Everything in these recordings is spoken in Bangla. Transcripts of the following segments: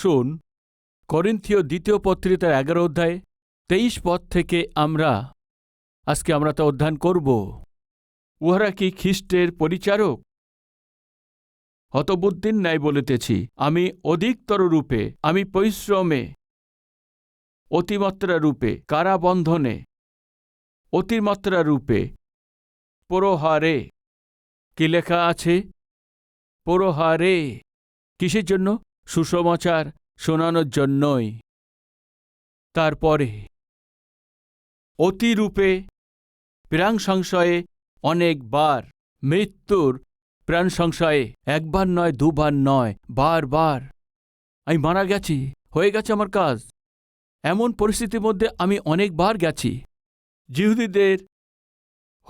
আসুন, করিন্থীয় দ্বিতীয় পত্রিতার এগারো অধ্যায়, তেইশ পদ থেকে আমরা, আজকে আমরা তা অধ্যয়ন করব। উহারা কি খ্রিস্টের পরিচারক? হতবুদ্ধির ন্যায় বলিতেছি, আমি অধিকতর রূপে, আমি পরিশ্রমে, অতিমাত্রা রূপে, কারাবন্ধনে, অতিমাত্রা রূপে, পরোহারে, কি লেখা আছে? পরোহারে, কিসের জন্য? সুসমাচার শোনানোর জন্যই। তারপরে, অতিরূপে প্রাণ সংশয়ে অনেকবার, মৃত্যুর প্রাণ সংশয়ে একবার নয়, দুবার নয়, বারবার। আমি মারা গেছি, হয়ে গেছে আমার কাজ। এমন পরিস্থিতির মধ্যে আমি অনেকবার গেছি। জিহুদীদের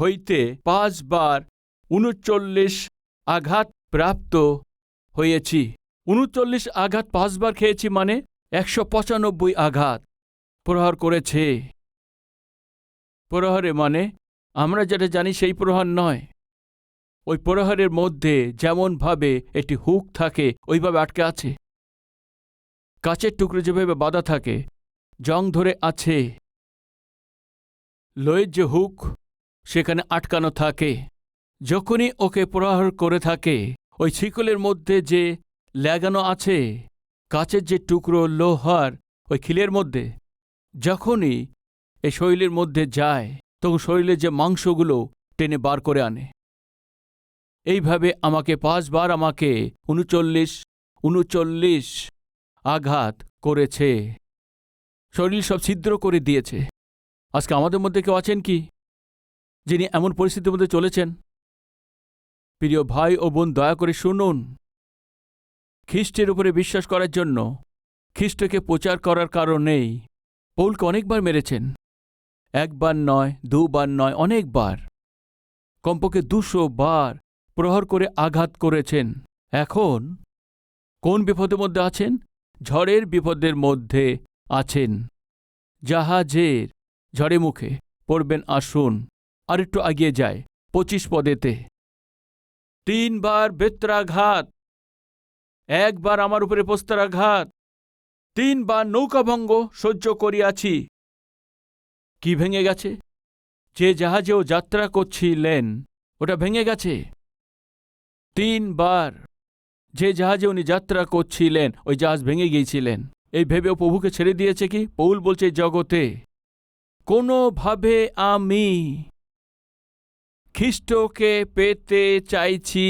হইতে পাঁচবার উনচল্লিশ আঘাত প্রাপ্ত হয়েছি। উনচল্লিশ আঘাত পাঁচবার খেয়েছি মানে একশো পঁচানব্বই আঘাত। প্রহার করেছে। প্রহারে মানে আমরা যেটা জানি সেই প্রহার নয়। ওই প্রহারের মধ্যে যেমনভাবে একটি হুক থাকে, ওইভাবে আটকে আছে। কাচের টুকরো যেভাবে বাঁধা থাকে, জং ধরে আছে। লোয়ের যে হুক, সেখানে আটকানো থাকে। যখনই ওকে প্রহার করে থাকে, ওই শিকলের মধ্যে যে লাগানো আছে কাচের যে টুকরো লোহার ওই খিলের মধ্যে। যখনই এই শরীরের মধ্যে যায়, তখন শরীরের যে মাংসগুলো টেনে বার করে আনে। এইভাবে আমাকে পাঁচবার আমাকে উনচল্লিশ উনচল্লিশ আঘাত করেছে। শরীর সব ছিদ্র করে দিয়েছে। আজকে আমাদের মধ্যে কেউ আছেন কি? যিনি এমন পরিস্থিতির মধ্যে চলেছেন? প্রিয় ভাই ও বোন, দয়া করে শুনুন। খ্রিস্টের উপরে বিশ্বাস করার জন্য খ্রিস্টকে প্রচার করার কারণেই পৌলকে অনেকবার মেরেছেন। একবার নয়, দুবার নয়, অনেকবার। কমপক্ষে দুশো বার প্রহর করে আঘাত করেছেন। এখন কোন বিপদের মধ্যে আছেন? ঝড়ের বিপদের মধ্যে আছেন। জাহাজের ঝড়ে মুখে পড়বেন, আসুন। আর একটু আগিয়ে যায় পঁচিশ পদেতে। তিনবার বেত্রাঘাত একবার আমার উপরে পোস্তারাঘাত তিনবার নৌকাভঙ্গ সহ্য করিয়াছি। কি ভেঙে গেছে? যে জাহাজেও যাত্রা করছিলেন, ওটা ভেঙে গেছে? তিনবার যে জাহাজে উনি যাত্রা করছিলেন, ওই জাহাজ ভেঙে গিয়েছিলেন। এই ভেবেও প্রভুকে ছেড়ে দিয়েছে কি? পৌল বলছে, জগতে কোনোভাবে আমি খ্রিস্টকে পেতে চাইছি।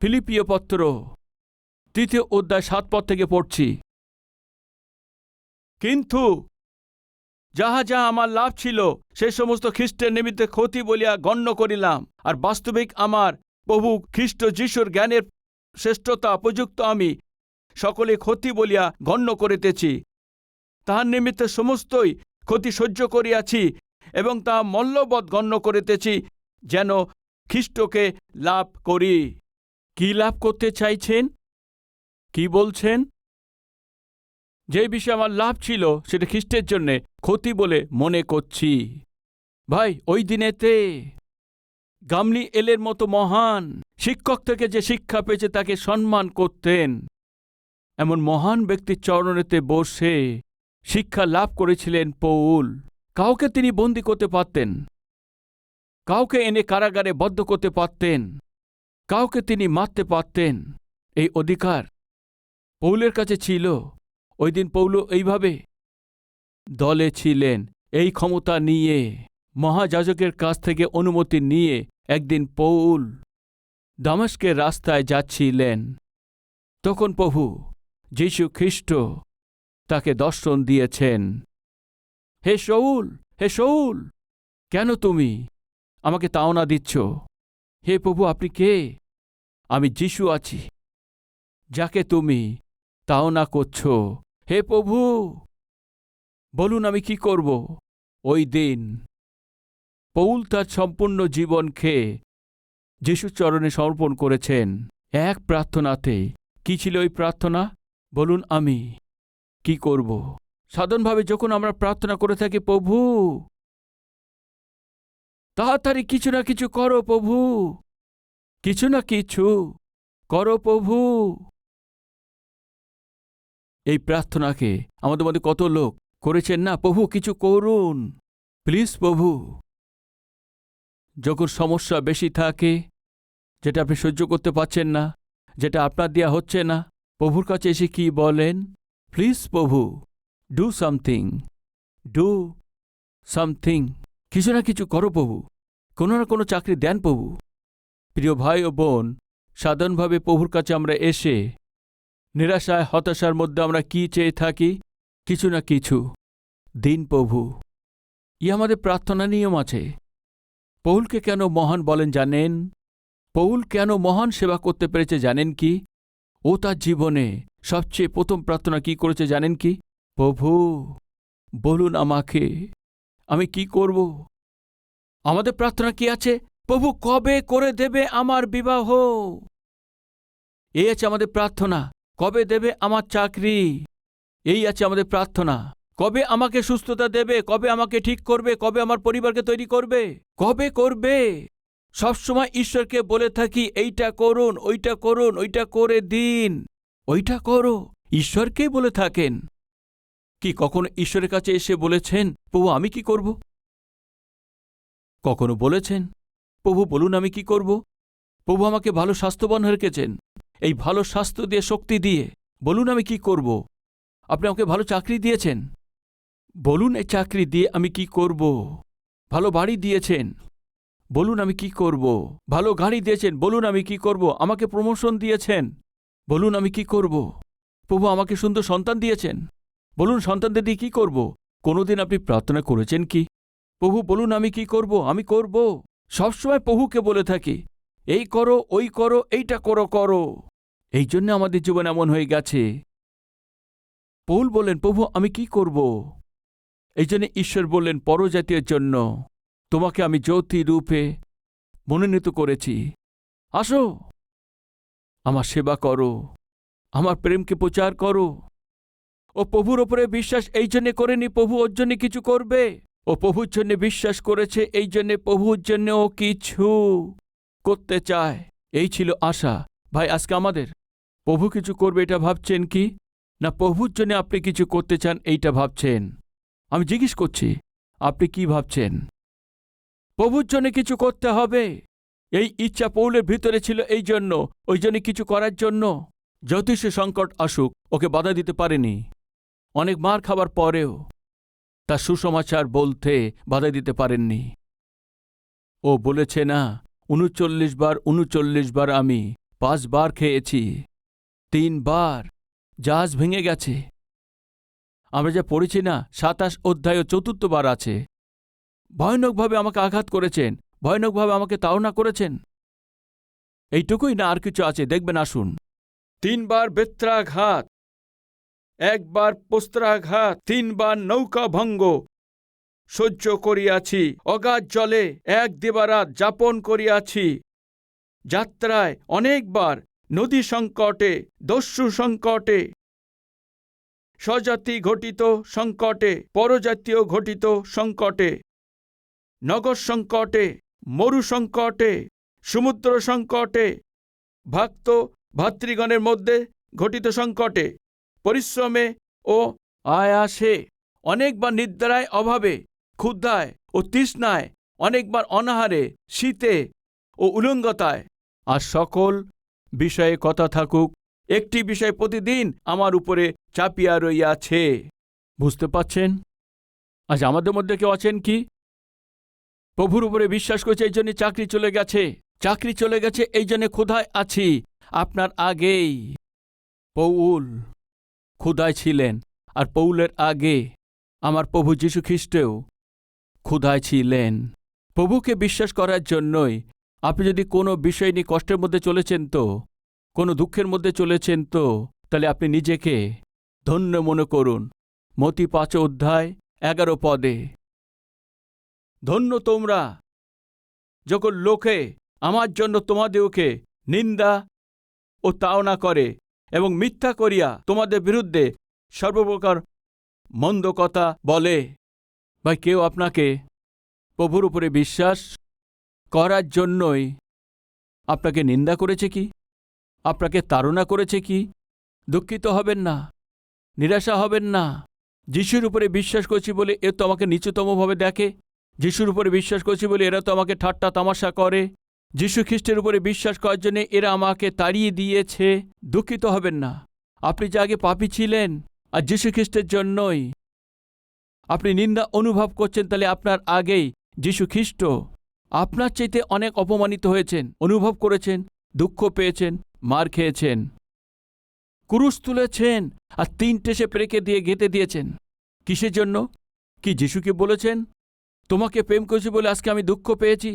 ফিলিপিয় পত্র, তৃতীয় অধ্যায় সাত পদ থেকে পড়ছি। কিন্তু যাহা যা আমার লাভ ছিল, সে সমস্ত খ্রিস্টের নিমিত্তে ক্ষতি বলিয়া গণ্য করিলাম। আর বাস্তবিক আমার প্রভু খ্রিস্ট যিশুর জ্ঞানের শ্রেষ্ঠতা উপযুক্ত আমি সকলে ক্ষতি বলিয়া গণ্য করিতেছি। তাহার নিমিত্তে সমস্তই ক্ষতি সহ্য করিয়াছি এবং তা মল্লবৎ গণ্য করিতেছি, যেন খ্রিস্টকে লাভ করি। কি লাভ করতে চাইছেন? কি বলছেন? যে বিষয়ে আমার লাভ ছিল, সেটা খ্রিস্টের জন্যে ক্ষতি বলে মনে করছি। ভাই, ওই দিনেতে গামলি এলের মতো মহান শিক্ষক থেকে যে শিক্ষা পেয়েছে, তাকে সম্মান করতেন। এমন মহান ব্যক্তির চরণেতে বসে শিক্ষা লাভ করেছিলেন পৌল। কাউকে তিনি বন্দি করতে পারতেন। কাউকে এনে কারাগারে বদ্ধ করতে পারতেন। কাউকে তিনি মারতে পারতেন। এই অধিকার পৌলের কাছে ছিল। ওই দিন পৌল এইভাবে দলে ছিলেন। এই ক্ষমতা নিয়ে, মহাযাজকের কাছ থেকে অনুমতি নিয়ে একদিন পৌল দামাস্কের রাস্তায় যাচ্ছিলেন। তখন প্রভু যীশু খ্রিস্ট তাকে দর্শন দিয়েছেন। হে শৌল হে শৌল কেন তুমি আমাকে তাওনা দিচ্ছ? হে প্রভু, আপনি কে? আমি যিশু আছি। যাকে তুমি তাও না করছ। হে প্রভু, বলুন আমি কি করব? ওই দিন পৌল তার সম্পূর্ণ জীবনকে যিশুর চরণে সমর্পণ করেছেন। এক প্রার্থনাতে। কি ছিল ওই প্রার্থনা? বলুন আমি কি করব? সাধারণভাবে যখন আমরা প্রার্থনা করে থাকি, প্রভু তাড়াতাড়ি কিছু না কিছু করো প্রভু। কিছু না কিছু করো প্রভু। এই প্রার্থনাকে আমাদের মধ্যে কত লোক করেছেন না? প্রভু, কিছু করুন। প্লিজ প্রভু, যখন সমস্যা বেশি থাকে, যেটা আপনি সহ্য করতে পারছেন না, যেটা আপনার দেয়া হচ্ছে না, প্রভুর কাছে এসে কি বলেন? প্লিজ প্রভু, ডু সামথিং ডু সামথিং। কিছু না কিছু করো প্রভু। কোনো না কোনো চাকরি দেন প্রভু। প্রিয় ভাই ও বোন, সাধারণভাবে প্রভুর কাছে আমরা এসে নিরাশায়, হতাশার মধ্যে আমরা কি চেয়ে থাকি? কিছু না কিছু। দিন প্রভু, ই আমাদের প্রার্থনা নিয়ম আছে। পৌলকে কেন মহান বলেন জানেন? পৌল কেন মহান সেবা করতে পেরেছে জানেন কি? ও তার জীবনে সবচেয়ে প্রথম প্রার্থনা কি করেছে জানেন কি? প্রভু, বলুন আমাকে, আমি কি করব? আমাদের প্রার্থনা কি আছে? প্রভু কবে করে দেবে আমার বিবাহ? এই আছে আমাদের প্রার্থনা। কবে দেবে আমার চাকরি? এই আছে আমাদের প্রার্থনা। কবে আমাকে সুস্থতা দেবে? কবে আমাকে ঠিক করবে? কবে আমার পরিবারকে তৈরি করবে? কবে করবে? সবসময় ঈশ্বরকে বলে থাকি, এইটা করুন, ওইটা করুন, ওইটা করে দিন। ওইটা করো। ঈশ্বরকেই বলে থাকেন। কি, কখনো ঈশ্বরের কাছে এসে বলেছেন, প্রভু, আমি কি করব? কখনো বলেছেন, প্রভু বলুন আমি কি করব? প্রভু আমাকে ভালো স্বাস্থ্যবান রেখেছেন। এই ভালো স্বাস্থ্য দিয়ে শক্তি দিয়ে। বলুন আমি কি করব? আপনি আমাকে ভালো চাকরি দিয়েছেন। বলুন এই চাকরি দিয়ে আমি কি করব? ভালো বাড়ি দিয়েছেন। বলুন আমি কি করব? ভালো গাড়ি দিয়েছেন। বলুন আমি কি করব? আমাকে প্রমোশন দিয়েছেন। বলুন আমি কি করব? প্রভু আমাকে সুন্দর সন্তান দিয়েছেন। বলুন সন্তানদের দিয়ে কি করব? কোনোদিন আপনি প্রার্থনা করেছেন কি? প্রভু বলুন, আমি কি করব? আমি করব। সবসময় প্রভুকে বলে থাকি, এই করো, ওই করো, এইটা করো করো। এই জন্য আমাদের জীবন এমন হয়ে গেছে। পৌল বললেন, প্রভু, আমি কি করব? এই জন্য ঈশ্বর বললেন পরজাতীয়ের জন্য তোমাকে আমি জ্যোতি রূপে মনোনীত করেছি। আসো, আমার সেবা করো, আমার প্রেমকে প্রচার করো। ও প্রভুর ওপরে বিশ্বাস, এই জন্যে করেনি প্রভু, ওর জন্যে কিছু করবে। ও প্রভুর জন্যে বিশ্বাস করেছে, এই জন্যে প্রভুর জন্য ও কিছু করতে চায়। এই ছিল আশা। ভাই, আজকে আমাদের? প্রভু কিছু করবে এটা ভাবছেন কি? না, প্রভুর জন্য আপনি কিছু করতে চান এইটা ভাবছেন? আমি জিজ্ঞেস করছি, আপনি কি ভাবছেন? প্রভুর জন্য কিছু করতে হবে। এই ইচ্ছা পৌলের ভিতরে ছিল এই জন্য, ওই জন্য কিছু করার জন্য। জ্যোতিষ সংকট আসুক, ওকে বাধা দিতে পারেনি। অনেক মার খাবার পরেও। তার সুসমাচার বলতে বাধা দিতে পারেননি। ও বলেছে, না, উনচল্লিশ বার উনচল্লিশ বার আমি পাঁচবার খেয়েছি। তিনবার জাহাজ ভেঙে গেছে। আমরা যা পড়েছি না, সাতাশ অধ্যায় চতুর্থবার আছে। ভয়ানকভাবে আমাকে আঘাত করেছেন, ভয়ানকভাবে আমাকে তাড়না করেছেন। এইটুকুই না আর কিছু আছে, দেখবেন, আসুন। তিনবার বেত্রাঘাত একবার পোস্ত্রাঘাত তিনবার নৌকা ভঙ্গ। সহ্য করিয়াছি, অগাধ জলে এক দেবারাত যাপন করিয়াছি। যাত্রায় অনেকবার নদী সংকটে, দস্যু সংকটে। স্বজাতি ঘটিত সংকটে, পরজাতীয় ঘটিত সংকটে। নগর সংকটে, মরু সংকটে, সমুদ্র সংকটে। ভক্ত, ভাতৃগণের মধ্যে ঘটিত সংকটে। পরিশ্রমে ও আয়াসে অনেকবার নিদ্রায় অভাবে ক্ষুদ্ধায় ও তৃষ্ণায় অনেকবার অনাহারে, শীতে ও উলঙ্গতায়। আর সকল বিষয়ে কথা থাকুক, একটি বিষয় প্রতিদিন আমার উপরে চাপিয়া রইয়াছে। বুঝতে পাচ্ছেন আজ আমাদের মধ্যে কেউ আছেন কি? প্রভুর উপরে বিশ্বাস করছে, এই জন্য চাকরি চলে গেছে। চাকরি চলে গেছে, এই জন্যে ক্ষুধায় আছি। আপনার আগেই। পৌল ক্ষুধায় ছিলেন আর পৌলের আগে আমার প্রভু যীশু খ্রিস্টেও ক্ষুধায় ছিলেন। প্রভুকে বিশ্বাস করার জন্যই আপনি যদি কোনো বিষয় নিয়ে কষ্টের মধ্যে চলেছেন তো, কোনো দুঃখের মধ্যে চলেছেন তো, তাহলে আপনি নিজেকে ধন্য মনে করুন। মতি পাঁচ অধ্যায় এগারো পদে। ধন্য তোমরা যখন লোকে আমার জন্য তোমাদেরকে নিন্দা ও তাওনা করে এবং মিথ্যা করিয়া তোমাদের বিরুদ্ধে সর্বপ্রকার মন্দ কথা বলে। বা কেউ আপনাকে প্রভুর উপরে বিশ্বাস করার জন্যই আপনাকে নিন্দা করেছে কি? আপনাকে তাড়না করেছে কি? দুঃখিত হবেন না, নিরাশা হবেন না। যিশুর উপরে বিশ্বাস করছি বলে এ তো আমাকে নিচুতমভাবে দেখে। যিশুর উপরে বিশ্বাস করছি বলে এরা তো আমাকে ঠাট্টা তামাশা করে। যিশু খ্রিস্টের উপরে বিশ্বাস করার জন্য এরা আমাকে তাড়িয়ে দিয়েছে। দুঃখিত হবেন না। আপনি যে আগে পাপী ছিলেন, আর যিশু খ্রিস্টের জন্যই আপনি নিন্দা অনুভব করছেন, তাহলে আপনার আগেই যিশু খ্রিস্ট আপনার চাইতে অনেক অপমানিত হয়েছেন, অনুভব করেছেন, দুঃখ পেয়েছেন, মার খেয়েছেন, কুরুশ তুলেছেন, আর তিনটে সে প্রেকে দিয়ে গেঁথে দিয়েছেন। কিসের জন্য? কি যিশুকে বলেছেন? তোমাকে প্রেম করেছি বলে আজকে আমি দুঃখ পেয়েছি?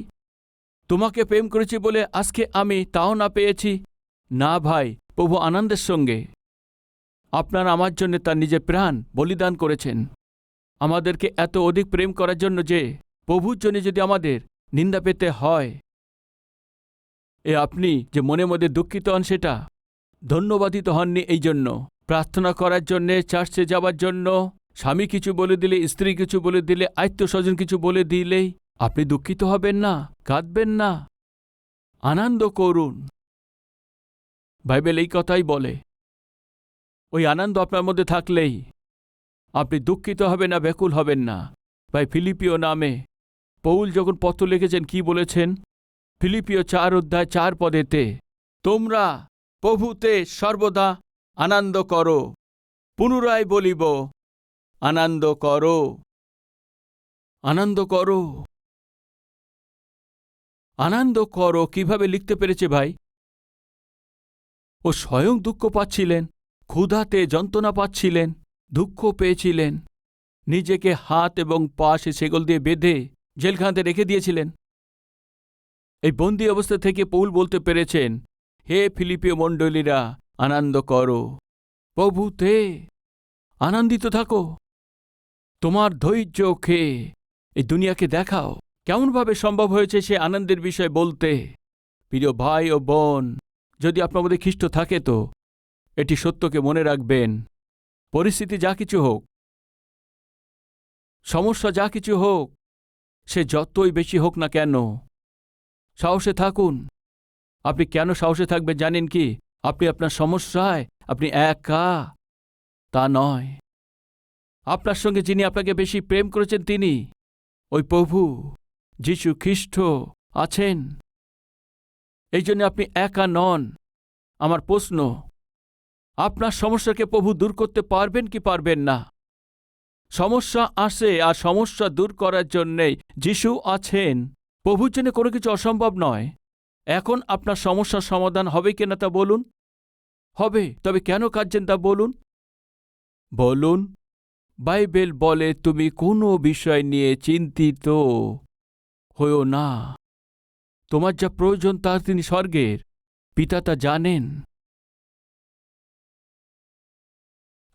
তোমাকে প্রেম করেছি বলে আজকে আমি তাও না পেয়েছি? না ভাই, প্রভু আনন্দের সঙ্গে। আপনার আমার জন্য তার নিজের প্রাণ বলিদান করেছেন। আমাদেরকে এত অধিক প্রেম করার জন্য যে, প্রভুর জন্য যদি আমাদের নিন্দা পেতে হয়। এ আপনি যে মনে মধ্যে দুঃখিত হন সেটা, ধন্যবাদিত হননি এই জন্য। প্রার্থনা করার জন্যে, চার্চে যাওয়ার জন্য, স্বামী কিছু বলে দিলে, স্ত্রী কিছু বলে দিলে আত্মস্বজন কিছু বলে দিলেই আপনি দুঃখিত হবেন না, কাঁদবেন না। আনন্দ করুন। বাইবেল এই কথাই বলে, ওই আনন্দ আপনার মধ্যে থাকলেই আপনি দুঃখিত হবেন না, ব্যাকুল হবেন না। ভাই ফিলিপিও নামে পৌল যখন পত্র লিখেছেন, কি বলেছেন? ফিলিপিও চার অধ্যায় চার পদেতে, তোমরা প্রভুতে সর্বদা আনন্দ করো, পুনরায় বলিব, আনন্দ করো। আনন্দ করো। আনন্দ করো, কীভাবে লিখতে পেরেছে ভাই? ও স্বয়ং দুঃখ পাচ্ছিলেন, ক্ষুধাতে যন্ত্রণা পাচ্ছিলেন, দুঃখ পেয়েছিলেন। নিজেকে হাত এবং পা সেগল দিয়ে বেঁধে জেলখানাতে রেখে দিয়েছিলেন। এই বন্দি অবস্থা থেকে পৌল বলতে পেরেছেন, হে ফিলিপীয় মণ্ডলীরা, আনন্দ করো। প্রভুতে আনন্দিত থাকো। তোমার ধৈর্য খেয়ে এই দুনিয়াকে দেখাও। কেমনভাবে সম্ভব হয়েছে সে আনন্দের বিষয় বলতে? প্রিয় ভাই ও বোন, যদি আপনার মধ্যে খ্রিস্ট থাকে তো, এটি সত্যকে মনে রাখবেন। পরিস্থিতি যা কিছু হোক, সমস্যা যা কিছু হোক, সে যতই বেশি হোক না কেন, সাহসে থাকুন। আপনি কেন সাহসে থাকবেন জানেন কি? আপনি আপনার সমস্যায় আপনি একা, তা নয়। আপনার সঙ্গে যিনি আপনাকে বেশি প্রেম করেছেন তিনি, ওই প্রভু। যিশু খ্রিস্ট আছেন। এই জন্য আপনি একা নন। আমার প্রশ্ন, আপনার সমস্যাকে প্রভু দূর করতে পারবেন কি পারবেন না? সমস্যা আসে আর সমস্যা দূর করার জন্যেই যিশু আছেন। প্রভুর জন্য কোনো কিছু অসম্ভব নয়। এখন আপনার সমস্যার সমাধান হবে কিনা তা বলুন। হবে, তবে কেন কাঁদছেন তা বলুন। বলুন, বাইবেল বলে তুমি কোনো বিষয় নিয়ে চিন্তিত। হয়েও না। তোমার যা প্রয়োজন তার তিনি স্বর্গের। পিতা তা জানেন।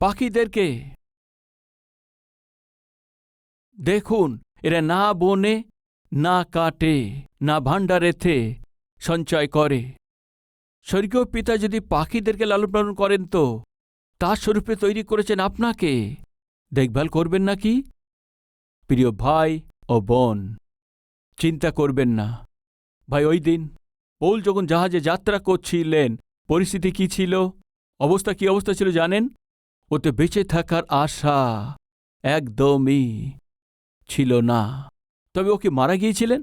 পাখিদেরকে দেখুন, এরা না বনে, না কাটে, না ভাণ্ডারেতে সঞ্চয় করে। স্বর্গীয় পিতা যদি পাখিদেরকে লালন পালন করেন তো, তার স্বরূপে তৈরি করেছেন আপনাকে। দেখভাল করবেন না কি প্রিয় ভাই ও বোন চিন্তা করবেন না। ভাই, ওই দিন পৌল যখন জাহাজে যাত্রা করছিলেন, পরিস্থিতি কি ছিল? অবস্থা কি অবস্থা ছিল জানেন? ওতে বেঁচে থাকার আশা একদমই ছিল না। তবে ও কি মারা গিয়েছিলেন?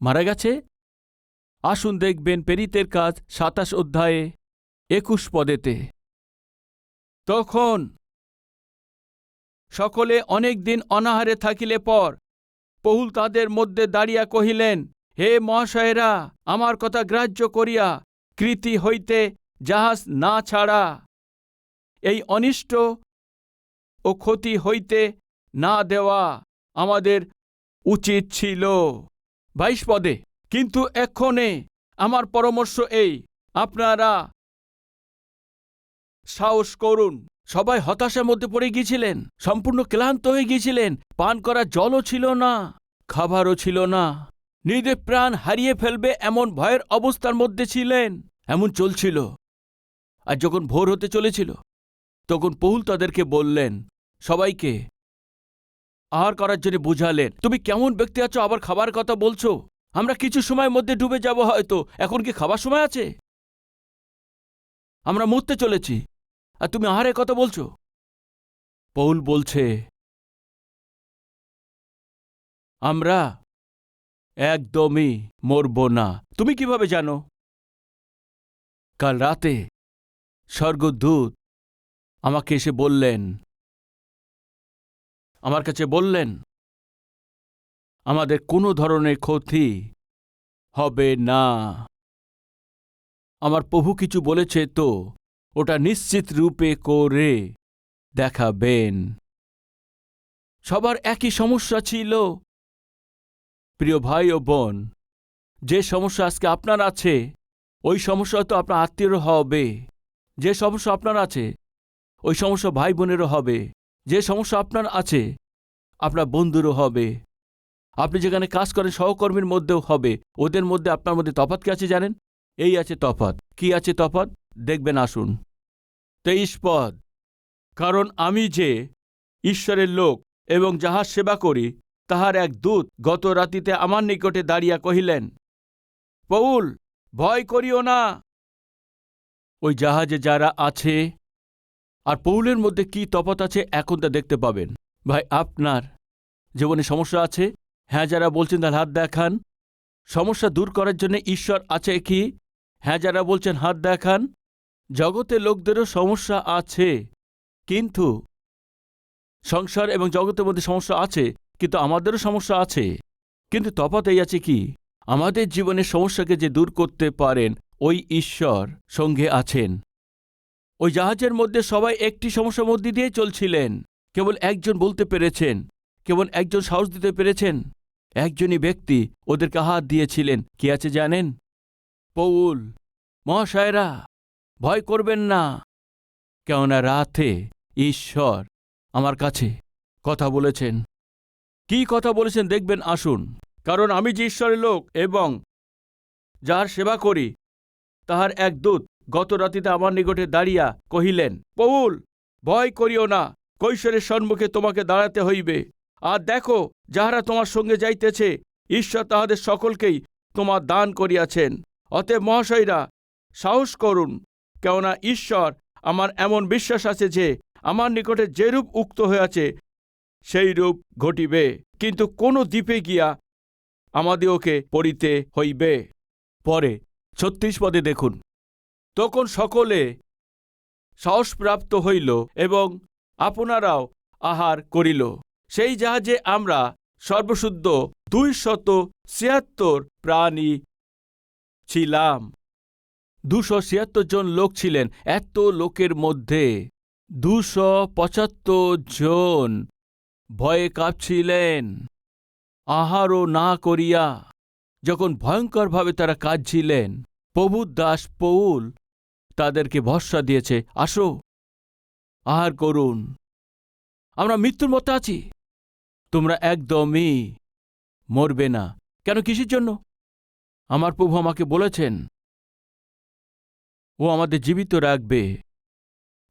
মারা গেছে? আসুন দেখবেন পেরিতের কাজ সাতাশ অধ্যায়ে একুশ পদেতে। তখন সকলে অনেক দিন অনাহারে থাকিলে পর পহুল তাদের মধ্যে দাঁড়িয়া কহিলেন, হে মহাশয়েরা, আমার কথা গ্রাহ্য করিয়া কৃতি হইতে জাহাজ না ছাড়া এই অনিষ্ট ও ক্ষতি হইতে না দেওয়া আমাদের উচিত ছিল। বাইশ পদে, কিন্তু এক্ষণে আমার পরামর্শ এই, আপনারা সাহস করুন। সবাই হতাশার মধ্যে পড়ে গিয়েছিলেন, সম্পূর্ণ ক্লান্ত হয়ে গিয়েছিলেন, পান করার জলও ছিল না, খাবারও ছিল না। নিজের প্রাণ হারিয়ে ফেলবে এমন ভয়ের অবস্থার মধ্যে ছিলেন, এমন চলছিল। আর যখন ভোর হতে চলেছিল, তখন পহুল তাদেরকে বললেন, সবাইকে, আহার করার জন্য বুঝালেন, তুমি কেমন ব্যক্তি আছো? আবার খাবার কথা বলছো? আমরা কিছু সময়ের মধ্যে ডুবে যাব হয়তো, এখন কি খাবার সময় আছে? আমরা মরতে চলেছি আর তুমি আহারের কথা বলছো? পৌল বলছে, আমরা একদমই মরব না। তুমি কীভাবে জানো? কাল রাতে স্বর্গদূত আমাকে এসে বললেন, আমার কাছে বললেন, আমাদের কোনো ধরনের ক্ষতি হবে না। আমার প্রভু কিছু বলেছে তো ওটা নিশ্চিত রূপে করে দেখাবেন। সবার একই সমস্যা ছিল। প্রিয় ভাই ও বোন, যে সমস্যা আজকে আপনার আছে, ওই সমস্যা তো আপনার আত্মীয়রও হবে। যে সমস্যা আপনার আছে, ওই সমস্যা ভাই বোনেরও হবে। যে সমস্যা আপনার আছে, আপনার বন্ধুরও হবে। আপনি যেখানে কাজ করেন, সহকর্মীর মধ্যেও হবে। ওদের মধ্যে আপনার মধ্যে তফাৎ কি আছে জানেন? এই আছে তফাৎ। কি আছে তফাৎ? দেখবেন, আসুন। তেইশ পদ। কারণ আমি যে ঈশ্বরের লোক এবং যাহার সেবা করি, তাহার এক দূত গত রাতিতে আমার নিকটে দাঁড়িয়া কহিলেন, পৌল, ভয় করিও না। ওই জাহাজে যারা আছে আর পৌলের মধ্যে কি তপত আছে এখন তা দেখতে পাবেন। ভাই, আপনার জীবনে সমস্যা আছে? হ্যাঁ যারা বলছেন তার হাত দেখান। সমস্যা দূর করার জন্য ঈশ্বর আছে কি? হ্যাঁ যারা বলছেন হাত দেখান। জগতে লোকদেরও সমস্যা আছে, কিন্তু সংসার এবং জগতের মধ্যে সমস্যা আছে, কিন্তু আমাদেরও সমস্যা আছে। কিন্তু তফাৎ এই আছে কি? আমাদের জীবনের সমস্যাকে যে দূর করতে পারেন, ওই ঈশ্বর সঙ্গে আছেন। ওই জাহাজের মধ্যে সবাই একটি সমস্যার মধ্যে দিয়ে চলছিলেন। কেবল একজন বলতে পেরেছেন, কেবল একজন সাহস দিতে পেরেছেন। একজনই ব্যক্তি ওদেরকে হাত দিয়েছিলেন। কি আছে জানেন? পৌল, মহাশয়রা। ভয় করবেন না। কেননা রাতে ঈশ্বর আমার কাছে কথা বলেছেন। কি কথা বলেছেন দেখবেন, আসুন। কারণ আমি যে ঈশ্বরের লোক এবং যার সেবা করি, তাহার এক দূত গত রাতিতে আমার নিকটে দাঁড়িয়া কহিলেন, পৌল, ভয় করিও না, কৈশোরের সম্মুখে তোমাকে দাঁড়াতে হইবে। আর দেখো, যাহারা তোমার সঙ্গে যাইতেছে, ঈশ্বর তাহাদের সকলকেই তোমার দান করিয়াছেন। অতএব মহাশয়রা, সাহস করুন। কেননা ঈশ্বর আমার এমন বিশ্বাস আছে যে আমার নিকটে যেরূপ উক্ত হয়েছে সেই রূপ ঘটিবে। কিন্তু কোনো দ্বীপে গিয়া আমাদিওকে পড়িতে হইবে? পরে, ছত্রিশ পদে দেখুন। তখন সকলে সাহসপ্রাপ্ত হইল এবং আপনারাও আহার করিল। সেই জাহাজে আমরা সর্বশুদ্ধ দুই শত ছিয়াত্তর প্রাণী ছিলাম। দুশো ছিয়াত্তর জন লোক ছিলেন, এত লোকের মধ্যে। দুশো পঁচাত্তর জন। ভয়ে কাঁপছিলেন। আহারও না করিয়া যখন ভয়ঙ্করভাবে তারা কাঁদছিলেন, প্রভুর দাস পৌল তাদেরকে ভরসা দিয়েছে, আসো, আহার করুন। আমরা মৃত্যুর মতো আছি। তোমরা একদমই মরবে না। কেন, কিসের জন্য? আমার প্রভু আমাকে বলেছেন ও আমাদের জীবিত রাখবে।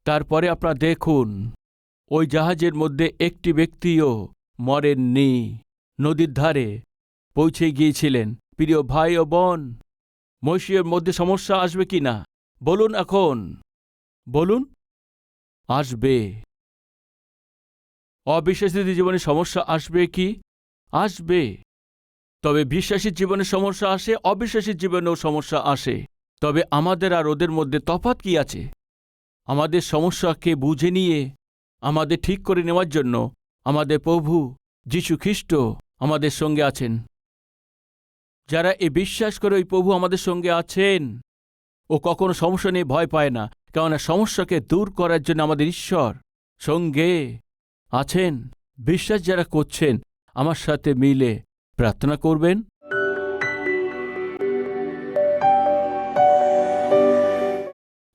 তারপরে আপনারা দেখুন, ওই জাহাজের মধ্যে একটি ব্যক্তিও মরেননি। নদীর ধারে পৌঁছে গিয়েছিলেন। প্রিয় ভাই ও বোন মৈশিয়ের মধ্যে সমস্যা আসবে কি না? বলুন এখন। বলুন। আসবে। অবিশ্বাসীদের জীবনে সমস্যা আসবে কি? আসবে। তবে বিশ্বাসীর জীবনে সমস্যা আসে অবিশ্বাসীর জীবনেও সমস্যা আসে। তবে আমাদের আর ওদের মধ্যে তফাত কি আছে? আমাদের সমস্যাকে বুঝে নিয়ে, আমাদের ঠিক করে নেওয়ার জন্য আমাদের প্রভু যীশু খ্রিস্ট আমাদের সঙ্গে আছেন। যারা এ বিশ্বাস করে ওই প্রভু আমাদের সঙ্গে আছেন, ও কখনো সমস্যা নিয়ে ভয় পায় না, কেননা সমস্যাকে দূর করার জন্য আমাদের ঈশ্বর সঙ্গে আছেন। বিশ্বাস যারা করছেন, আমার সাথে মিলে প্রার্থনা করবেন।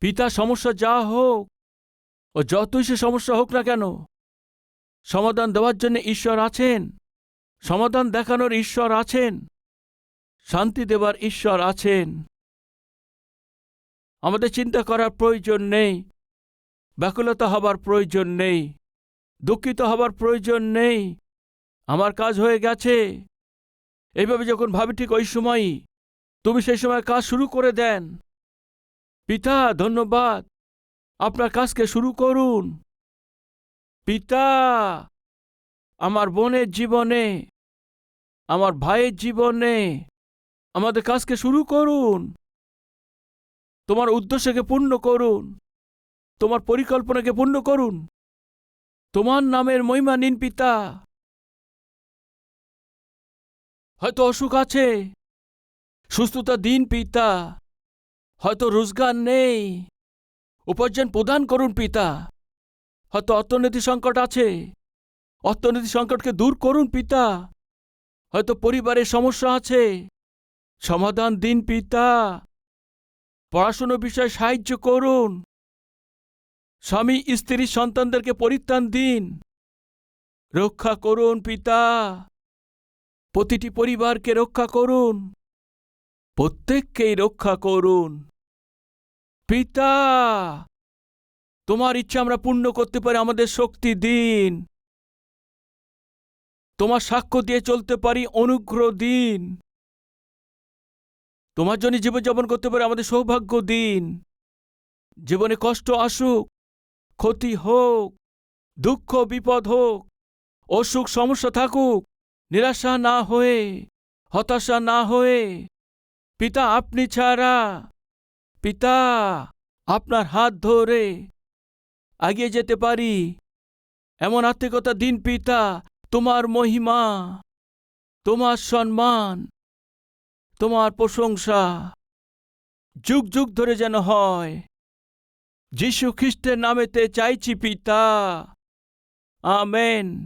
পিতা সমস্যা যা হোক, ও যতই সে সমস্যা হোক না কেন, সমাধান দেওয়ার জন্য ঈশ্বর আছেন, সমাধান দেখানোর ঈশ্বর আছেন, শান্তি দেবার ঈশ্বর আছেন। আমাদের চিন্তা করার প্রয়োজন নেই, ব্যাকুলতা হবার প্রয়োজন নেই, দুঃখিত হবার প্রয়োজন নেই, আমার কাজ হয়ে গেছে। এইভাবে যখন ভাবি ঠিক ওই সময়ই, তুমি সেই সময় কাজ শুরু করে দেন। পিতা, ধন্যবাদ। আপনার কাজকে শুরু করুন। পিতা, আমার বোনের জীবনে, আমার ভাইয়ের জীবনে, আমাদের কাজকে শুরু করুন। তোমার উদ্দেশ্যকে পূর্ণ করুন। তোমার পরিকল্পনাকে পূর্ণ করুন। তোমার নামের মহিমা নিন, পিতা। হয়তো অসুখ আছে। সুস্থতা দিন, পিতা। হয়তো রোজগার নেই। উপার্জন প্রদান করুন পিতা। হয়তো অর্থনীতি সংকট আছে। অর্থনীতি সংকটকে দূর করুন পিতা। হয়তো পরিবারের সমস্যা আছে। সমাধান দিন পিতা। পড়াশুনো বিষয়ে সাহায্য করুন। স্বামী, স্ত্রী, সন্তানদেরকে পরিত্রাণ দিন। রক্ষা করুন পিতা। প্রতিটি পরিবারকে রক্ষা করুন। প্রত্যেককেই রক্ষা করুন। পিতা, তোমার ইচ্ছা আমরা পূর্ণ করতে পারি, আমাদের শক্তি দিন। তোমার সাক্ষ্য দিয়ে চলতে পারি, অনুগ্রহ দিন। তোমার জন্য জীবনযাপন করতে পারি, আমাদের সৌভাগ্য দিন। জীবনে কষ্ট আসুক, ক্ষতি হোক, দুঃখ, বিপদ হোক, অসুখ, সমস্যা থাকুক, নিরাশা না হয়ে, হতাশা না হয়ে, পিতা আপনি ছাড়া। পিতা, আপনার হাত ধরে এগিয়ে যেতে পারি। এমন আত্মিকতা দিন পিতা, তোমার মহিমা, তোমার সম্মান, তোমার প্রশংসা যুগ যুগ ধরে যেন হয়। যীশু খ্রিস্টের নামেতে চাইছি পিতা। আমেন।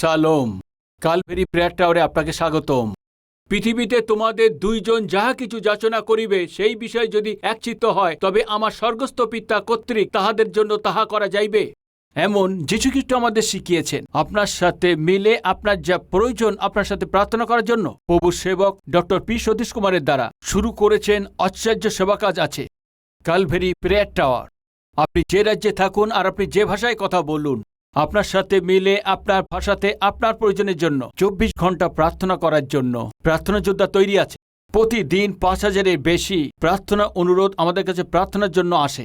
সালোম। কালভেরি প্রেয়ার টাওয়ারে আপনাকে স্বাগতম। পৃথিবীতে তোমাদের দুইজন যাহা কিছু যাচনা করিবে, সেই বিষয়ে যদি একচিত্ত হয়, তবে আমার স্বর্গস্থ পিতা কর্তৃক তাহাদের জন্য তাহা করা যাইবে। এমন যীশুখ্রিস্ট আমাদের শিখিয়েছেন, আপনার সাথে মিলে আপনার যা প্রয়োজন আপনার সাথে প্রার্থনা করার জন্য। প্রভু সেবক ডক্টর পি সতীশ কুমারের দ্বারা শুরু করেছেন আশ্চর্য সেবা কাজ আছে। Calvary prayer tower. আপনি যে রাজ্যে থাকুন আর আপনি যে ভাষায় কথা বলুন আপনার সাথে মিলে, আপনার ভাষাতে, আপনার প্রয়োজনের জন্য। চব্বিশ ঘণ্টা প্রার্থনা করার জন্য। প্রার্থনা যোদ্ধা তৈরি আছে। প্রতিদিন পাঁচ হাজারের বেশি প্রার্থনা অনুরোধ আমাদের কাছে প্রার্থনার জন্য আসে।